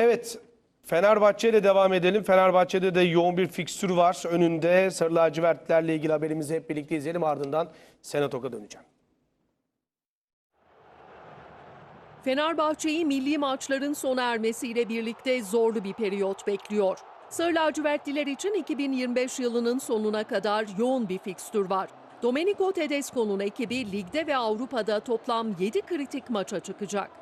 Evet, Fenerbahçe ile devam edelim. Fenerbahçe'de de yoğun bir fikstür var. Önünde Sarı Lacivertlerle ilgili haberimizi hep birlikte izleyelim. Ardından Senatok'a döneceğim. Fenerbahçe'yi milli maçların sona ermesiyle birlikte zorlu bir periyot bekliyor. Sarı lacivertliler için 2025 yılının sonuna kadar yoğun bir fikstür var. Domenico Tedesco'nun ekibi ligde ve Avrupa'da toplam 7 kritik maça çıkacak.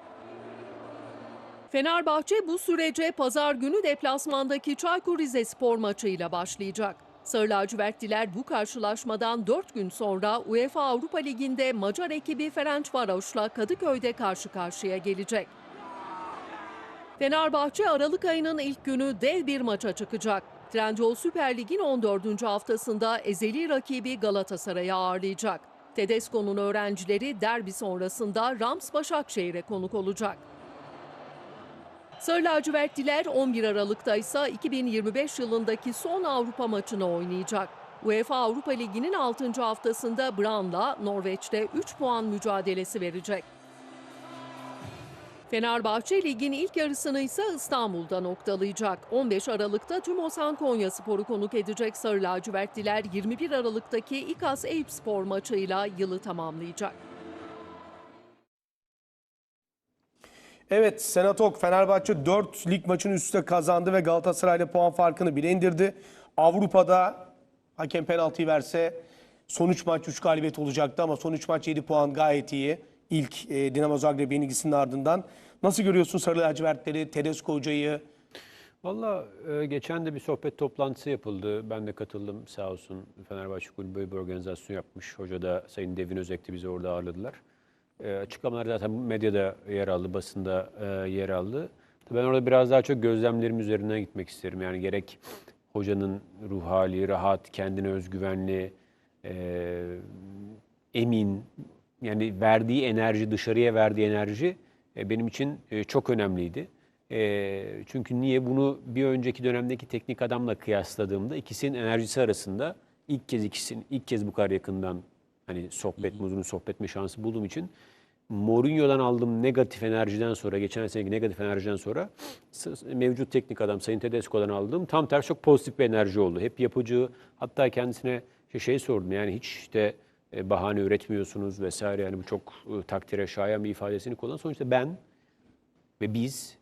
Fenerbahçe bu sürece pazar günü deplasmandaki Çaykur Rizespor maçıyla başlayacak. Sarı lacivertliler bu karşılaşmadan 4 gün sonra UEFA Avrupa Ligi'nde Macar ekibi Ferencvaros'la Kadıköy'de karşı karşıya gelecek. Fenerbahçe Aralık ayının ilk günü dev bir maça çıkacak. Trendyol Süper Lig'in 14. haftasında ezeli rakibi Galatasaray'ı ağırlayacak. Tedesco'nun öğrencileri derbi sonrasında Rams Başakşehir'e konuk olacak. Sarı lacivertliler 11 Aralık'ta ise 2025 yılındaki son Avrupa maçını oynayacak. UEFA Avrupa Ligi'nin 6. haftasında Bran'la Norveç'te 3 puan mücadelesi verecek. Fenerbahçe ligin ilk yarısını ise İstanbul'da noktalayacak. 15 Aralık'ta Tümosan Konyaspor'u konuk edecek Sarı lacivertliler 21 Aralık'taki İKAS Eyüpspor maçıyla yılı tamamlayacak. Evet, Senatok Fenerbahçe 4 lig maçını üst üste kazandı ve Galatasaray'la puan farkını bile indirdi. Avrupa'da hakem penaltıyı verse son 3 maç 3 galibiyet olacaktı ama son 3 maç 7 puan gayet iyi. İlk e, Dinamo Zagreb yenilgisinin ardından. Nasıl görüyorsun Sarı lacivertleri, Tedesco hocayı? Valla e, geçen de bir sohbet toplantısı yapıldı. Ben de katıldım sağ olsun. Fenerbahçe Kulübü bir organizasyon yapmış. Hoca da Sayın Devin Özek'ti bizi orada ağırladılar. E, açıklamalar zaten medyada yer aldı, basında e, yer aldı. Ben orada biraz daha çok gözlemlerim üzerinden gitmek isterim. Yani gerek hocanın ruh hali, rahat, kendine özgüvenli, e, emin, yani verdiği enerji, dışarıya verdiği enerji e, benim için e, çok önemliydi. E, çünkü niye bunu bir önceki dönemdeki teknik adamla kıyasladığımda ikisinin enerjisi arasında ilk kez ikisinin ilk kez bu kadar yakından hani sohbet, uzun sohbet etme şansı bulduğum için Mourinho'dan aldığım negatif enerjiden sonra, geçen seneki negatif enerjiden sonra mevcut teknik adam Sayın Tedesco'dan aldığım tam tersi çok pozitif bir enerji oldu. Hep yapıcı, hatta kendisine şey, şey sordum yani hiç işte e, bahane üretmiyorsunuz vesaire yani bu çok e, takdire şayan bir ifadesini kullan. Sonuçta ben ve biz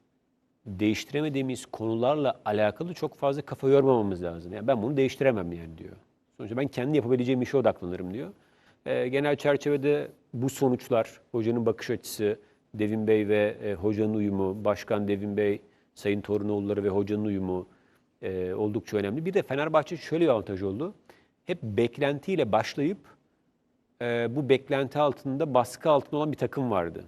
değiştiremediğimiz konularla alakalı çok fazla kafa yormamamız lazım. Yani ben bunu değiştiremem yani diyor. Sonuçta ben kendi yapabileceğim işe odaklanırım diyor. Ee, genel çerçevede bu sonuçlar, hocanın bakış açısı, Devin Bey ve e, hocanın uyumu, Başkan Devin Bey, Sayın Torunoğulları ve hocanın uyumu e, oldukça önemli. Bir de Fenerbahçe şöyle bir avantaj oldu. Hep beklentiyle başlayıp e, bu beklenti altında baskı altında olan bir takım vardı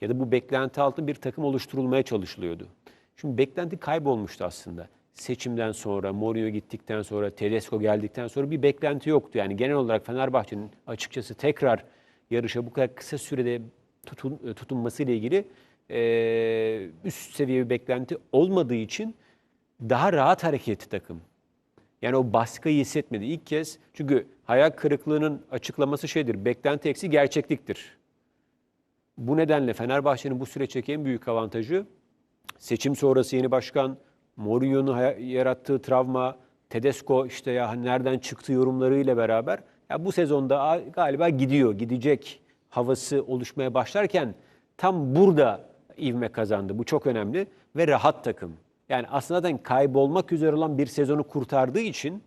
ya da bu beklenti altında bir takım oluşturulmaya çalışılıyordu. Şimdi beklenti kaybolmuştu aslında. Seçimden sonra, Mourinho gittikten sonra, Tedesco geldikten sonra bir beklenti yoktu. Yani genel olarak Fenerbahçe'nin açıkçası tekrar yarışa bu kadar kısa sürede tutun, tutunması ile ilgili eee, üst seviye bir beklenti olmadığı için daha rahat hareket etti takım. Yani o baskıyı hissetmedi. İlk kez çünkü hayal kırıklığının açıklaması şeydir. Beklenti eksi gerçekliktir. Bu nedenle Fenerbahçe'nin bu süreçteki en büyük avantajı seçim sonrası yeni başkan, Mourinho'nun yarattığı travma, Tedesco işte ya nereden çıktı yorumlarıyla beraber ya bu sezonda galiba gidiyor, gidecek havası oluşmaya başlarken tam burada ivme kazandı. Bu çok önemli ve rahat takım. Yani aslında zaten kaybolmak üzere olan bir sezonu kurtardığı için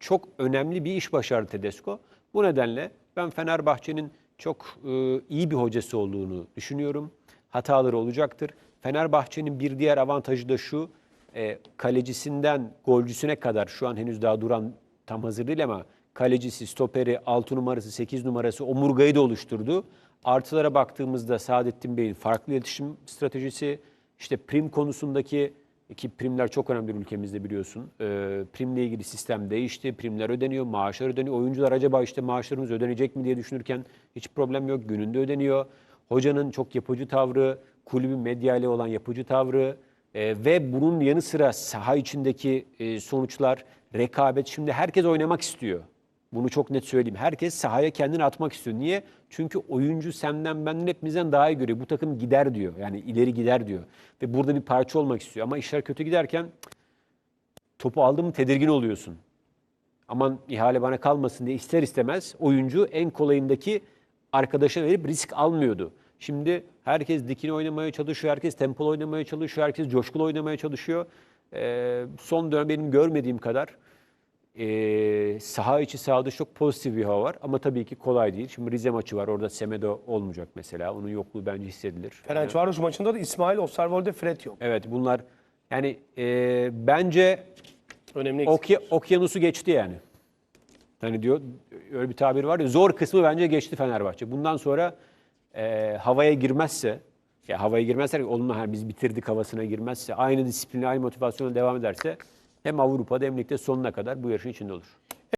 çok önemli bir iş başardı Tedesco. Bu nedenle ben Fenerbahçe'nin çok e, iyi bir hocası olduğunu düşünüyorum. Hataları olacaktır. Fenerbahçe'nin bir diğer avantajı da şu, e, kalecisinden golcüsüne kadar şu an henüz daha duran tam hazır değil ama kalecisi, stoperi, 6 numarası, 8 numarası omurgayı da oluşturdu. Artılara baktığımızda Saadettin Bey'in farklı iletişim stratejisi, işte prim konusundaki ki primler çok önemli ülkemizde biliyorsun. Ee, primle ilgili sistem değişti. Primler ödeniyor, maaşlar ödeniyor. Oyuncular acaba işte maaşlarımız ödenecek mi diye düşünürken hiç problem yok. Gününde ödeniyor. Hocanın çok yapıcı tavrı, kulübün medyayla olan yapıcı tavrı e, ve bunun yanı sıra saha içindeki e, sonuçlar, rekabet. Şimdi herkes oynamak istiyor. Bunu çok net söyleyeyim. Herkes sahaya kendini atmak istiyor. Niye? Çünkü oyuncu senden benden hepimizden daha iyi görüyor. Bu takım gider diyor. Yani ileri gider diyor. Ve burada bir parça olmak istiyor. Ama işler kötü giderken topu aldın mı tedirgin oluyorsun. Aman ihale bana kalmasın diye ister istemez oyuncu en kolayındaki arkadaşa verip risk almıyordu. Şimdi herkes dikine oynamaya çalışıyor, herkes tempolu oynamaya çalışıyor, herkes coşkulu oynamaya çalışıyor. Ee, son dönem benim görmediğim kadar ee, saha içi saha dışı çok pozitif bir hava var. Ama tabii ki kolay değil. Şimdi Rize maçı var. Orada Semedo olmayacak mesela. Onun yokluğu bence hissedilir. Ferencvaros maçında da İsmail Osterwolde Fred yok. Evet bunlar yani ee, bence Önemli. Okya, okyanusu geçti yani. Hani diyor öyle bir tabir var ya zor kısmı bence geçti Fenerbahçe. Bundan sonra e, havaya girmezse ya havaya girmezse olma hani biz bitirdik havasına girmezse aynı disiplinle aynı motivasyonla devam ederse hem Avrupa'da hem ligde sonuna kadar bu yarışın içinde olur.